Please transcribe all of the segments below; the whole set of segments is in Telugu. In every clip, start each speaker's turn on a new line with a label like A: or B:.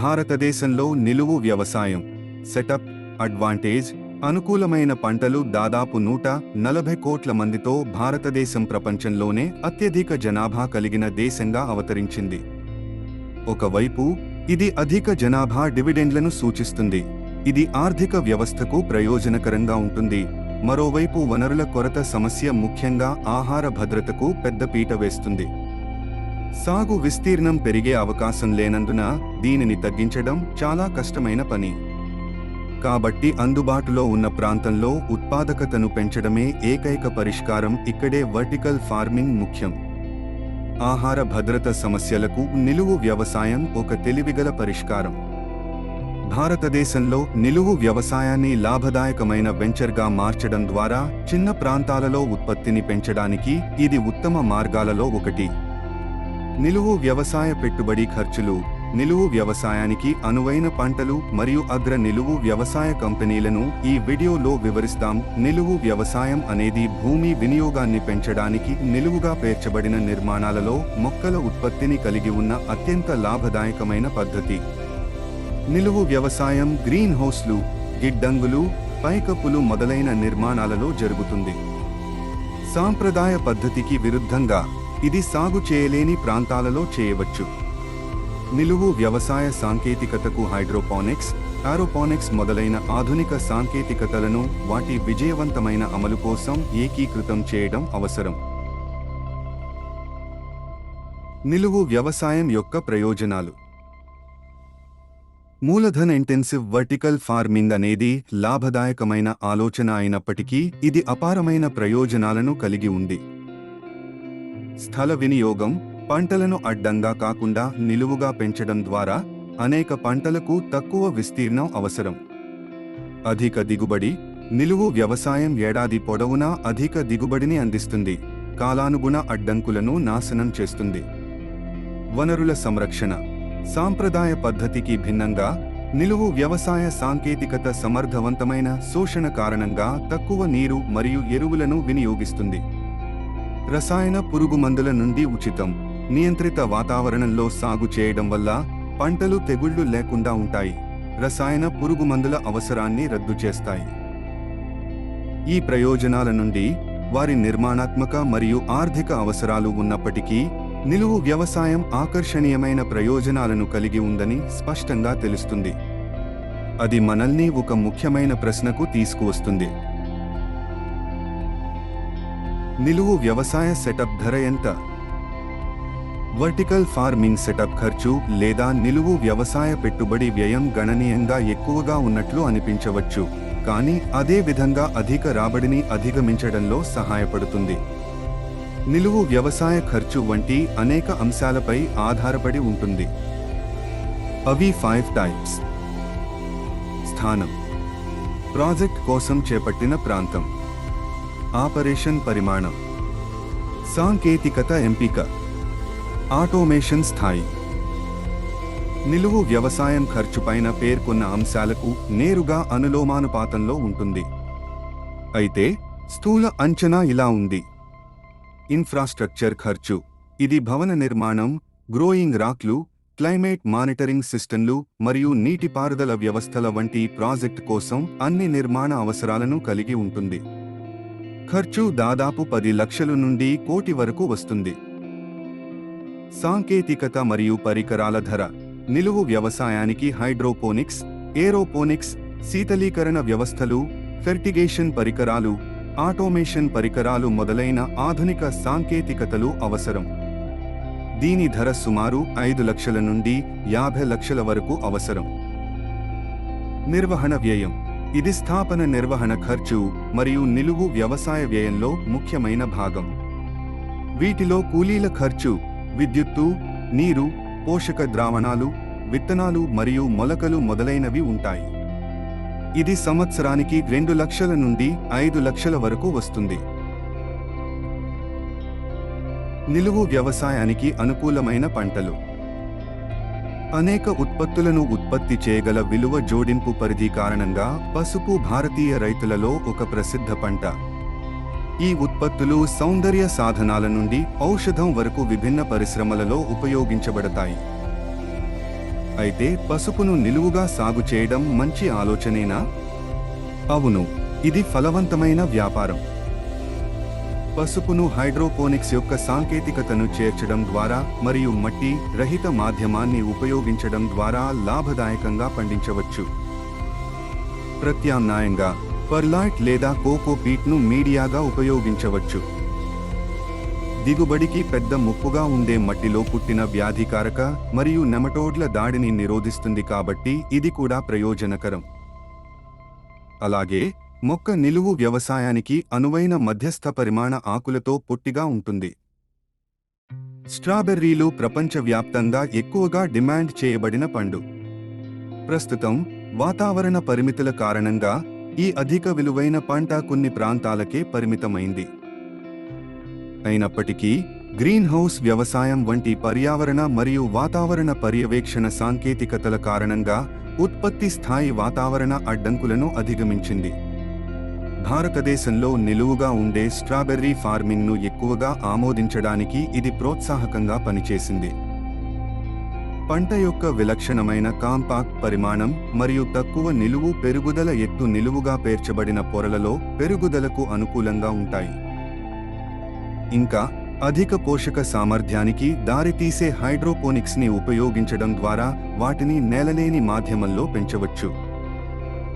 A: భారతదేశంలో నిలువు వ్యవసాయం సెటప్ అడ్వాంటేజ్ అనుకూలమైన పంటలు దాదాపు నూట నలభై కోట్ల మందితో భారతదేశం ప్రపంచంలోనే అత్యధిక జనాభా కలిగిన దేశంగా అవతరించింది. ఒకవైపు ఇది అధిక జనాభా డివిడెండ్లను సూచిస్తుంది. ఇది ఆర్థిక వ్యవస్థకు ప్రయోజనకరంగా ఉంటుంది. మరోవైపు వనరుల కొరత సమస్య ముఖ్యంగా ఆహార భద్రతకు పెద్దపీట వేస్తుంది. సాగు విస్తీర్ణం పెరిగే అవకాశం లేనందున దీనిని తగ్గించడం చాలా కష్టమైన పని. కాబట్టి అందుబాటులో ఉన్న ప్రాంతంలో ఉత్పాదకతను పెంచడమే ఏకైక పరిష్కారం ఇక్కడే వర్టికల్ ఫార్మింగ్ ముఖ్యం. ఆహార భద్రత సమస్యలకు నిలువు వ్యవసాయం ఒక తెలివిగల పరిష్కారం. భారతదేశంలో నిలువు వ్యవసాయాన్ని లాభదాయకమైన వెంచర్గా మార్చడం ద్వారా చిన్న ప్రాంతాలలో ఉత్పత్తిని పెంచడానికి ఇది ఉత్తమ మార్గాలలో ఒకటి. నిలువు వ్యవసాయ పెట్టుబడి ఖర్చులు నిలువు వ్యవసాయానికి అనువైన పంటలు మరియు అగ్ర నిలువు వ్యవసాయ కంపెనీలను ఈ వీడియోలో వివరిస్తాం. నిలువు వ్యవసాయం అనేది భూమి వినియోగాన్ని పెంచడానికి నిలువుగా పేర్చబడిన నిర్మాణాలలో మొక్కల ఉత్పత్తిని కలిగి ఉన్న అత్యంత లాభదాయకమైన పద్ధతి. నిలువు వ్యవసాయం గ్రీన్ హౌస్లు గిడ్డంగులు పైకప్పులు మొదలైన నిర్మాణాలలో జరుగుతుంది. సాంప్రదాయ పద్ధతికి విరుద్ధంగా ఇది సాగు చేయలేని ప్రాంతాలలో చేయవచ్చు. నిలువు వ్యవసాయ సాంకేతికతకు హైడ్రోపానిక్స్ ఆరోపానిక్స్ మొదలైన ఆధునిక సాంకేతికతలను వాటి విజయవంతమైన అమలు కోసం ఏకీకృతం చేయడం అవసరం. నిలువు వ్యవసాయం యొక్క ప్రయోజనాలు. మూలధన ఇంటెన్సివ్ వర్టికల్ ఫార్మింగ్ అనేది లాభదాయకమైన ఆలోచన అయినప్పటికీ ఇది అపారమైన ప్రయోజనాలను కలిగి ఉంది. స్థల వినియోగం పంటలను అడ్డంగా కాకుండా నిలువుగా పెంచడం ద్వారా అనేక పంటలకు తక్కువ విస్తీర్ణం అవసరం. అధిక దిగుబడి నిలువు వ్యవసాయం ఏడాది పొడవునా అధిక దిగుబడిని అందిస్తుంది. కాలానుగుణ అడ్డంకులను నాశనం చేస్తుంది. వనరుల సంరక్షణ సాంప్రదాయ పద్ధతికి భిన్నంగా నిలువు వ్యవసాయ సాంకేతికత సమర్థవంతమైన శోషణ కారణంగా తక్కువ నీరు మరియు ఎరువులను వినియోగిస్తుంది. రసాయన పురుగు మందుల నుండి ఉచితం. నియంత్రిత వాతావరణంలో సాగు చేయడం వల్ల పంటలు తెగుళ్ళు లేకుండా ఉంటాయి. రసాయన పురుగుమందుల అవసరాన్ని రద్దు చేస్తాయి. ఈ ప్రయోజనాల నుండి వారి నిర్మాణాత్మక మరియు ఆర్థిక అవసరాలు ఉన్నప్పటికీ నిలువు వ్యవసాయం ఆకర్షణీయమైన ప్రయోజనాలను కలిగి ఉందని స్పష్టంగా తెలుస్తుంది. అది మనల్ని ఒక ముఖ్యమైన ప్రశ్నకు తీసుకువస్తుంది. నిలువు వ్యవసాయ సెటప్ ధర ఎంత? వర్టికల్ ఫార్మింగ్ సెటప్ ఖర్చు లేదా నిలువు వ్యవసాయ పెట్టుబడి వ్యయం గణనీయంగా ఎక్కువగా ఉన్నట్లు అనిపించవచ్చు కానీ అదే విధంగా అధిక రాబడిని అధిగమించడంలో సహాయపడుతుంది. నిలువు వ్యవసాయ ఖర్చు వంటి అనేక అంశాలపై ఆధారపడి ఉంటుంది. అవి ఫైవ్ టైప్స్. స్థానం. ప్రాజెక్ట్ కోసం చేపట్టిన ప్రాంతం. ఆపరేషన్ పరిమాణం. సాంకేతికత ఎంపిక. ఆటోమేషన్ స్థాయి. నిలువు వ్యవసాయం ఖర్చుపైన పేర్కొన్న అంశాలకు నేరుగా అనులోమానుపాతంలో ఉంటుంది. అయితే స్థూల అంచనా ఇలా ఉంది. ఇన్ఫ్రాస్ట్రక్చర్ ఖర్చు. ఇది భవన నిర్మాణం గ్రోయింగ్ రాక్లు క్లైమేట్ మానిటరింగ్ సిస్టంలు మరియు నీటిపారుదల వ్యవస్థల వంటి ప్రాజెక్ట్ కోసం అన్ని నిర్మాణ అవసరాలను కలిగి ఉంటుంది. ఖర్చు దాదాపు పది లక్షల నుండి కోటి వరకు వస్తుంది. సాంకేతికత మరియు పరికరాల ధర నిలువు వ్యవసాయానికి హైడ్రోపోనిక్స్ ఏరోపోనిక్స్ శీతలీకరణ వ్యవస్థలు ఫెర్టిగేషన్ పరికరాలు ఆటోమేషన్ పరికరాలు మొదలైన ఆధునిక సాంకేతికతలు అవసరం. దీని ధర సుమారు ఐదు లక్షల నుండి యాభై లక్షల వరకు అవసరం. నిర్వహణ వ్యయం. ఇది స్థాపన నిర్వహణ ఖర్చు మరియు నిలువు వ్యవసాయ వ్యయంలో ముఖ్యమైన భాగం. వీటిలో కూలీల ఖర్చు విద్యుత్తు నీరు పోషక ద్రావణాలు విత్తనాలు మరియు మొలకలు మొదలైనవి ఉంటాయి. ఇది సంవత్సరానికి రెండు లక్షల నుండి ఐదు లక్షల వరకు వస్తుంది. నిలువు వ్యవసాయానికి అనుకూలమైన పంటలు. అనేక ఉత్పత్తులను ఉత్పత్తి చేయగల విలువ జోడింపు పరిధి కారణంగా పసుపు భారతీయ రైతులలో ఒక ప్రసిద్ధ పంట. ఈ ఉత్పత్తులు సౌందర్య సాధనాల నుండి ఔషధం వరకు విభిన్న పరిశ్రమలలో ఉపయోగించబడతాయి. అయితే పసుపును నిలువుగా సాగు చేయడం మంచి ఆలోచనేనా? అవును ఇది ఫలవంతమైన వ్యాపారం. పసుపును హైడ్రోపోనిక్స్ యొక్క సాంకేతికతను చేర్చడం ద్వారా మరియు మట్టి రహిత మాధ్యమాన్ని ఉపయోగించడం ద్వారా లాభదాయకంగా పండించవచ్చు. ప్రత్యామ్నాయంగా పర్లాయిట్ లేదా కోకో పీట్ను మీడియాగా ఉపయోగించవచ్చు. దిగుబడికి పెద్ద ముప్పుగా ఉండే మట్టిలో పుట్టిన వ్యాధికారక మరియు నెమటోడ్ల దాడిని నిరోధిస్తుంది కాబట్టి ఇది కూడా ప్రయోజనకరం. అలాగే మొక్క నిలువు వ్యవసాయానికి అనువైన మధ్యస్థ పరిమాణ ఆకులతో పొట్టిగా ఉంటుంది. స్ట్రాబెర్రీలు ప్రపంచవ్యాప్తంగా ఎక్కువగా డిమాండ్ చేయబడిన పండు. ప్రస్తుతం వాతావరణ పరిమితుల కారణంగా ఈ అధిక విలువైన పంట కొన్ని ప్రాంతాలకే పరిమితమైంది. అయినప్పటికీ గ్రీన్ హౌస్ వ్యవసాయం వంటి పర్యావరణ మరియు వాతావరణ పర్యవేక్షణ సాంకేతికతల కారణంగా ఉత్పత్తి స్థాయి వాతావరణ అడ్డంకులను అధిగమించింది. భారతదేశంలో నిలువుగా ఉండే స్ట్రాబెర్రీ ఫార్మింగ్ను ఎక్కువగా ఆమోదించడానికి ఇది ప్రోత్సాహకంగా పనిచేసింది. పంట యొక్క విలక్షణమైన కాంపాక్ట్ పరిమాణం మరియు తక్కువ నిలువు పెరుగుదల ఎత్తు నిలువుగా పేర్చబడిన పొరలలో పెరుగుదలకు అనుకూలంగా ఉంటాయి. ఇంకా అధిక పోషక సామర్థ్యానికి దారితీసే హైడ్రోపోనిక్స్ని ఉపయోగించడం ద్వారా వాటిని నేలలేని మాధ్యమంలో పెంచవచ్చు.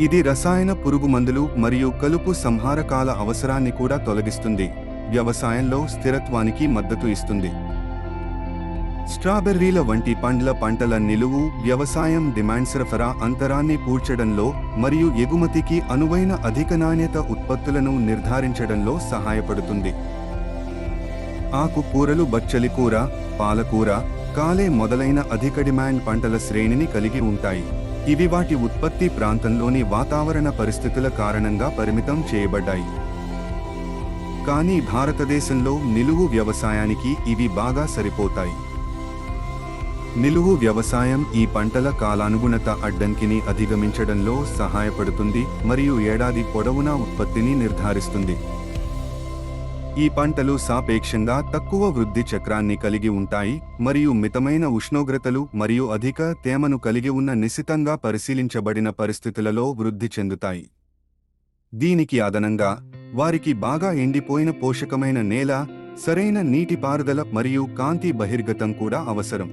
A: ఇది రసాయన పురుగుమందులు మరియు కలుపు సంహారకాల అవసరాన్ని కూడా తొలగిస్తుంది. వ్యవసాయంలో స్థిరత్వానికి మద్దతు ఇస్తుంది. స్ట్రాబెర్రీల వంటి పండ్ల పంటల నిలువు వ్యవసాయం డిమాండ్ సరఫరా అంతరాన్ని పూడ్చడంలో మరియు ఎగుమతికి అనువైన అధిక నాణ్యత ఉత్పత్తులను నిర్ధారించడంలో సహాయపడుతుంది. ఆకుకూరలు బచ్చలి కూర పాలకూర కాలే మొదలైన అధిక డిమాండ్ పంటల శ్రేణిని కలిగి ఉంటాయి. ఇవి వాటి ఉత్పత్తి ప్రాంతంలోని వాతావరణ పరిస్థితుల కారణంగా పరిమితం చేయబడ్డాయి. కానీ భారతదేశంలో నిలువు వ్యవసాయానికి ఇవి బాగా సరిపోతాయి. నిలువు వ్యవసాయం ఈ పంటల కాలానుగుణత అడ్డంకిని అధిగమించడంలో సహాయపడుతుంది మరియు ఏడాది పొడవునా ఉత్పత్తిని నిర్ధారిస్తుంది. ఈ పంటలు సాపేక్షంగా తక్కువ వృద్ధి చక్రాన్ని కలిగి ఉంటాయి మరియు మితమైన ఉష్ణోగ్రతలు మరియు అధిక తేమను కలిగి ఉన్న నిశితంగా పరిశీలించబడిన పరిస్థితులలో వృద్ధి చెందుతాయి. దీనికి అదనంగా వారికి బాగా ఎండిపోయిన పోషకమైన నేల సరైన నీటిపారుదల మరియు కాంతి బహిర్గతం కూడా అవసరం.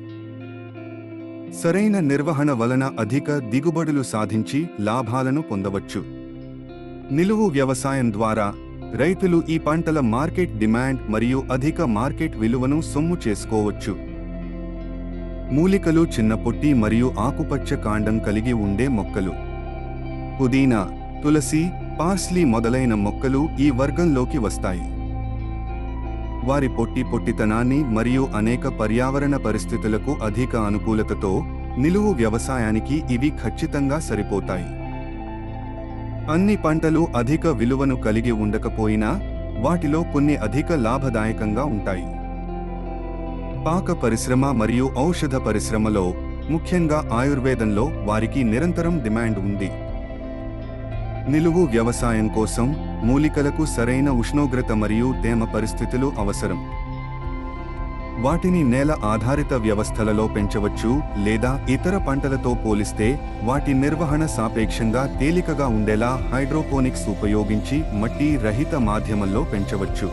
A: సరైన నిర్వహణ వలన అధిక దిగుబడులు సాధించి లాభాలను పొందవచ్చు. నిలువు వ్యవసాయం ద్వారా రైతులు ఈ పంటల మార్కెట్ డిమాండ్ మరియు అధిక మార్కెట్ విలువను సొమ్ము చేసుకోవచ్చు. మూలికలు చిన్న పొట్టి మరియు ఆకుపచ్చ కాండం కలిగి ఉండే మొక్కలు. పుదీనా తులసి పార్స్లీ మొదలైన మొక్కలు ఈ వర్గంలోకి వస్తాయి. వారి పొట్టి పొట్టితనాన్ని మరియు అనేక పర్యావరణ పరిస్థితులకు అధిక అనుకూలతతో నిలువు వ్యవసాయానికి ఇవి ఖచ్చితంగా సరిపోతాయి. అన్ని పంటలు అధిక విలువను కలిగి ఉండకపోయినా వాటిలో కొన్ని అధిక లాభదాయకంగా ఉంటాయి. పాక పరిశ్రమ మరియు ఔషధ పరిశ్రమలో ముఖ్యంగా ఆయుర్వేదంలో వారికి నిరంతరం డిమాండ్ ఉంది. నిలువు వ్యవసాయం కోసం మూలికలకు సరైన ఉష్ణోగ్రత మరియు తేమ పరిస్థితులు అవసరం. వాటిని నేల ఆధారిత వ్యవస్థలలో పెంచవచ్చు లేదా ఇతర పంటలతో పోలిస్తే వాటి నిర్వహణ సాపేక్షంగా తేలికగా ఉండేలా హైడ్రోపోనిక్స్ ఉపయోగించి మట్టి రహిత మాధ్యమంలో పెంచవచ్చు.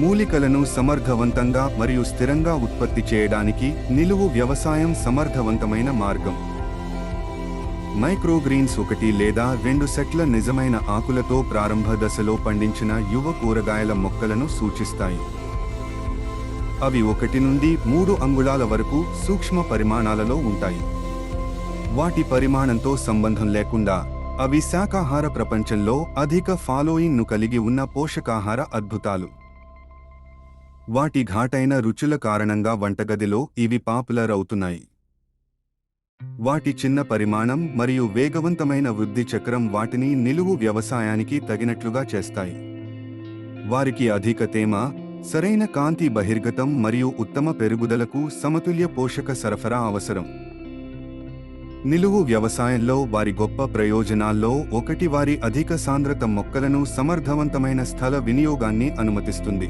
A: మూలికలను సమర్థవంతంగా మరియు స్థిరంగా ఉత్పత్తి చేయడానికి నిలువు వ్యవసాయం సమర్థవంతమైన మార్గం. మైక్రోగ్రీన్స్ ఒకటి లేదా రెండు సెట్ల నిజమైన ఆకులతో ప్రారంభ దశలో పండించిన యువ కూరగాయల మొక్కలను సూచిస్తాయి. అవి ఒకటి నుండి మూడు అంగుళాల వరకు సూక్ష్మ పరిమాణాలలో ఉంటాయి. వాటి పరిమాణంతో సంబంధం లేకుండా అవి శాకాహార ప్రపంచంలో అధిక ఫాలోయింగ్ను కలిగి ఉన్న పోషకాహార అద్భుతాలు. వాటి ఘాటైన రుచుల కారణంగా వంటగదిలో ఇవి పాపులర్ అవుతున్నాయి వాటి చిన్న పరిమాణం మరియు వేగవంతమైన వృద్ధి చక్రం వాటిని నిలువు వ్యవసాయానికి తగినట్లుగా చేస్తాయి. వారికి అధిక తేమ సరైన కాంతి బహిర్గతం మరియు ఉత్తమ పెరుగుదలకు సమతుల్య పోషక సరఫరా అవసరం. నిలువు వ్యవసాయంలో వారి గొప్ప ప్రయోజనాల్లో ఒకటి వారి అధిక సాంద్రత మొక్కలను సమర్థవంతమైన స్థల వినియోగాన్ని అనుమతిస్తుంది.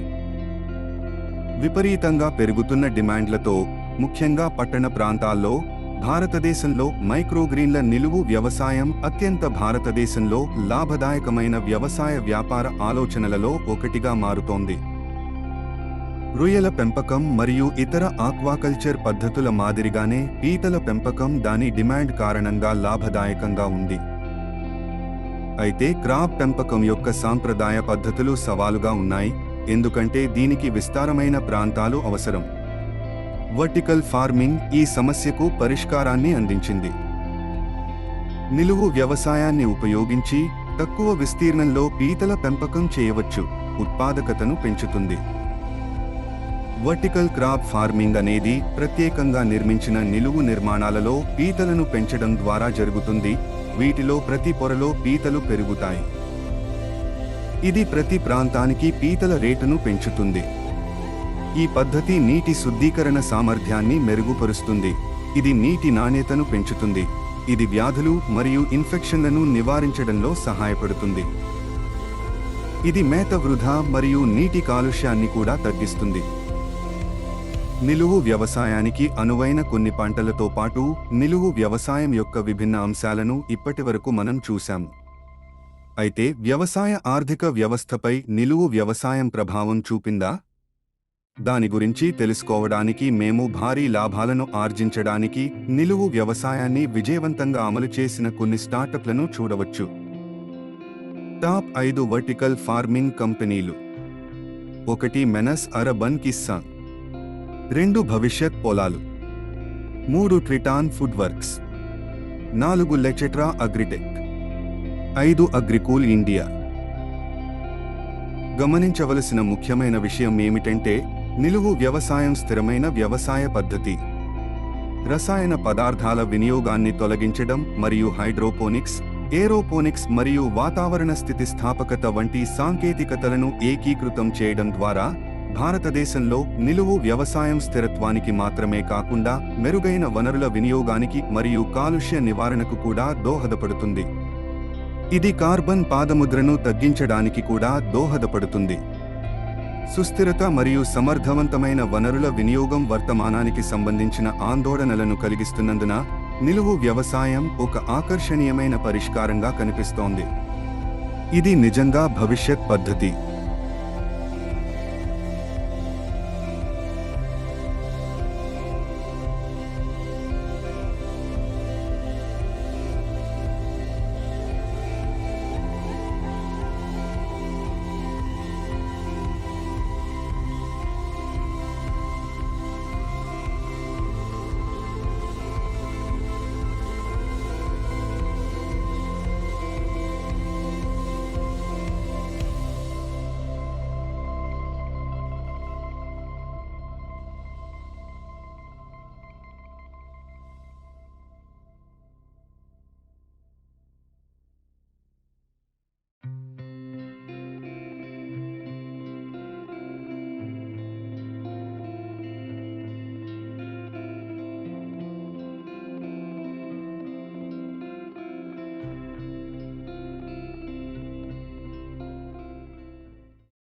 A: విపరీతంగా పెరుగుతున్న డిమాండ్లతో ముఖ్యంగా పట్టణ ప్రాంతాల్లో భారతదేశంలో మైక్రోగ్రీన్ల నిలువు వ్యవసాయం అత్యంత భారతదేశంలో లాభదాయకమైన వ్యవసాయ వ్యాపార ఆలోచనలలో ఒకటిగా మారుతోంది. రొయ్యల పెంపకం మరియు ఇతర ఆక్వాకల్చర్ పద్ధతుల మాదిరిగానే పీతల పెంపకం దాని డిమాండ్ కారణంగా లాభదాయకంగా ఉంది. అయితే క్రాప్ పెంపకం యొక్క సాంప్రదాయ పద్ధతులు సవాలుగా ఉన్నాయి ఎందుకంటే దీనికి విస్తారమైన ప్రాంతాలు అవసరం. వర్టికల్ ఫార్మింగ్ ఈ సమస్యకు పరిష్కారాన్ని అందించింది. నిలువు వ్యవసాయాన్ని ఉపయోగించి తక్కువ విస్తీర్ణంలో పీతల పెంపకం చేయవచ్చు ఉత్పాదకతను పెంచుతుంది. వర్టికల్ క్రాప్ ఫార్మింగ్ అనేది ప్రత్యేకంగా నిర్మించిన నిలువు నిర్మాణాలలో పీతలను పెంచడం ద్వారా జరుగుతుంది. వీటిలో ప్రతి పొరలో పీతలు పెరుగుతాయి. ఇది ప్రతి ప్రాంతానికి పీతల రేటును పెంచుతుంది. ఈ పద్ధతి నీటి శుద్ధీకరణ సామర్థ్యాన్ని మెరుగుపరుస్తుంది. ఇది నీటి నాణ్యతను పెంచుతుంది. ఇది వ్యాధులు మరియు ఇన్ఫెక్షన్లను నివారించడంలో సహాయపడుతుంది. ఇది మేత వృధా మరియు నీటి కాలుష్యాన్ని కూడా తగ్గిస్తుంది. నిలువు వ్యవసాయానికి అనువైన కొన్ని పంటలతో పాటు నిలువు వ్యవసాయం యొక్క విభిన్న అంశాలను ఇప్పటివరకు మనం చూశాం. అయితే వ్యవసాయ ఆర్థిక వ్యవస్థపై నిలువు వ్యవసాయం ప్రభావం చూపిందా? దాని గురించి తెలుసుకోవడానికి మేము భారీ లాభాలను ఆర్జించడానికి నిలువు వ్యవసాయాన్ని విజయవంతంగా అమలు చేసిన కొన్ని స్టార్టప్లను చూడవచ్చు. టాప్ ఐదు వర్టికల్ ఫార్మింగ్ కంపెనీలు. ఒకటి మెనస్ అరబన్ కిస్సాన్. రెండు భవిష్యత్ పొలాలు. మూడు ట్రిటాన్ ఫుడ్ వర్క్స్ నాలుగు లెచెట్రా అగ్రిటెక్. ఐదు అగ్రికూల్ ఇండియా. గమనించవలసిన ముఖ్యమైన విషయం ఏమిటంటే నిలువు వ్యవసాయం స్థిరమైన వ్యవసాయ పద్ధతి. రసాయన పదార్థాల వినియోగాన్ని తొలగించడం మరియు హైడ్రోపోనిక్స్ ఏరోపోనిక్స్ మరియు వాతావరణ స్థితిస్థాపకత వంటి సాంకేతికతలను ఏకీకృతం చేయడం ద్వారా భారతదేశంలో నిలువు వ్యవసాయం స్థిరత్వానికి మాత్రమే కాకుండా మెరుగైన వనరుల వినియోగానికి మరియు కాలుష్య నివారణకు కూడా దోహదపడుతుంది. ఇది కార్బన్ పాదముద్రను తగ్గించడానికి కూడా దోహదపడుతుంది. సుస్థిరత మరియు సమర్థవంతమైన వనరుల వినియోగం వర్తమానానికి సంబంధించిన ఆందోళనలను కలిగిస్తున్నందున నిలువు వ్యవసాయం ఒక ఆకర్షణీయమైన పరిష్కారంగా కనిపిస్తోంది. ఇది నిజంగా భవిష్యత్ పద్ధతి.